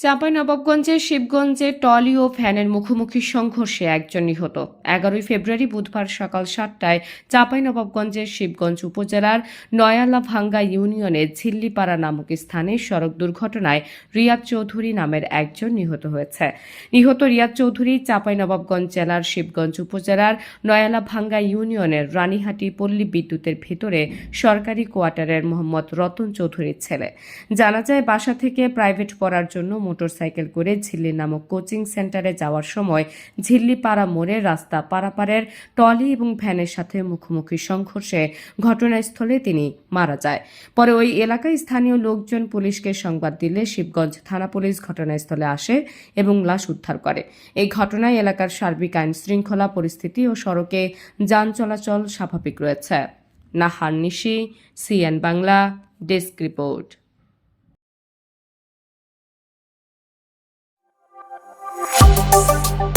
চাঁপাইনবাবগঞ্জের শিবগঞ্জে টলি ও ফ্যানের মুখোমুখি সংঘর্ষে একজন নিহত। এগারোই ফেব্রুয়ারি বুধবার সকাল সাতটায় চাঁপাইনবাবগঞ্জের শিবগঞ্জ উপজেলার নয়ালা ভাঙ্গা ইউনিয়নের ঝিল্লিপাড়া নামক স্থানে সড়ক দুর্ঘটনায় রিয়াদ চৌধুরী নামের একজন নিহত হয়েছে। নিহত রিয়াদ চৌধুরী চাঁপাইনবাবগঞ্জ জেলার শিবগঞ্জ উপজেলার নয়ালা ভাঙ্গা ইউনিয়নের রানীহাটি পল্লী বিদ্যুতের ভেতরে সরকারি কোয়ার্টারের মোহাম্মদ রতন চৌধুরীর ছেলে। জানা যায়, বাসা থেকে প্রাইভেট পড়ার জন্য মোটরসাইকেল করে ঝিল্লি নামক কোচিং সেন্টারে যাওয়ার সময় ঝিল্লিপাড়া মোড়ে রাস্তা পারাপারের টলি এবং ভ্যানের সাথে মুখোমুখি সংঘর্ষে ঘটনাস্থলে তিনি মারা যায়। পরে ওই এলাকায় স্থানীয় লোকজন পুলিশকে সংবাদ দিলে শিবগঞ্জ থানা পুলিশ ঘটনাস্থলে আসে এবং লাশ উদ্ধার করে। এই ঘটনায় এলাকার সার্বিক আইন শৃঙ্খলা পরিস্থিতি ও সড়কে যান চলাচল স্বাভাবিক রয়েছে। Nahar Nishi, CN Bangla, desk report. you